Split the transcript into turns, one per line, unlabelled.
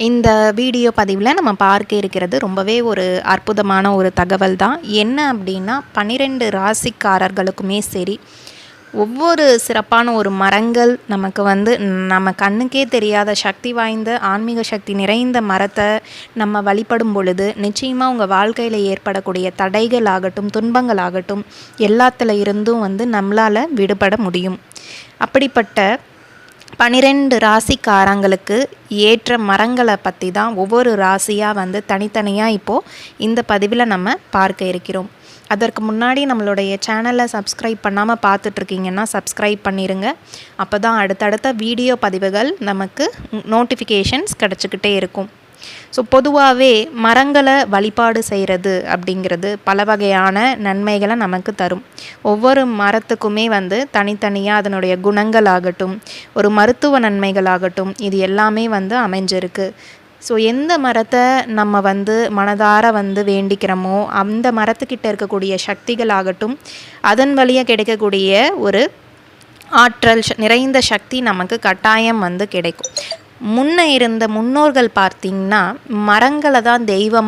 இந்த வீடியோ பதிவில் நம்ம பார்க்க இருக்கிறது ரொம்பவே ஒரு அற்புதமான ஒரு தகவல் தான். என்ன அப்படின்னா பன்னிரெண்டு ராசிக்காரர்களுக்குமே சரி ஒவ்வொரு சிறப்பான ஒரு மரங்கள் நமக்கு வந்து நம்ம கண்ணுக்கே தெரியாத சக்தி வாய்ந்த ஆன்மீக சக்தி நிறைந்த மரத்தை நம்ம வழிபடும் பொழுது நிச்சயமாக உங்கள் வாழ்க்கையில் ஏற்படக்கூடிய தடைகள் ஆகட்டும் துன்பங்கள் ஆகட்டும் எல்லாத்துல இருந்தும் வந்து நம்மளால் விடுபட முடியும். அப்படிப்பட்ட பனிரெண்டு ராசிக்காரங்களுக்கு ஏற்ற மரங்களை பற்றி தான் ஒவ்வொரு ராசியாக வந்து தனித்தனியாக இப்போது இந்த பதிவில் நம்ம பார்க்க இருக்கிறோம். அதற்கு முன்னாடி நம்மளுடைய சேனலை சப்ஸ்கிரைப் பண்ணாமல் பார்த்துட்ருக்கீங்கன்னா சப்ஸ்கிரைப் பண்ணிடுங்க அப்போ தான் அடுத்தடுத்த வீடியோ பதிவுகள் நமக்கு நோட்டிஃபிகேஷன்ஸ் கிடச்சிக்கிட்டே இருக்கும். ஸோ பொதுவாகவே மரங்களை வழிபாடு செய்கிறது அப்படிங்கிறது பல வகையான நன்மைகளை நமக்கு தரும். ஒவ்வொரு மரத்துக்குமே வந்து தனித்தனியாக அதனுடைய குணங்கள் ஆகட்டும் ஒரு மருத்துவ நன்மைகளாகட்டும் இது எல்லாமே வந்து அமைஞ்சிருக்கு. ஸோ எந்த மரத்தை நம்ம வந்து மனதார வந்து வேண்டிக்கிறோமோ அந்த மரத்துக்கிட்ட இருக்கக்கூடிய சக்திகள் ஆகட்டும் அதன் வழியாக கிடைக்கக்கூடிய ஒரு ஆற்றல் நிறைந்த சக்தி நமக்கு கட்டாயம் வந்து கிடைக்கும். முன்ன இருந்த முன்னோர்கள் பார்த்திங்கன்னா மரங்களை தான் தெய்வம்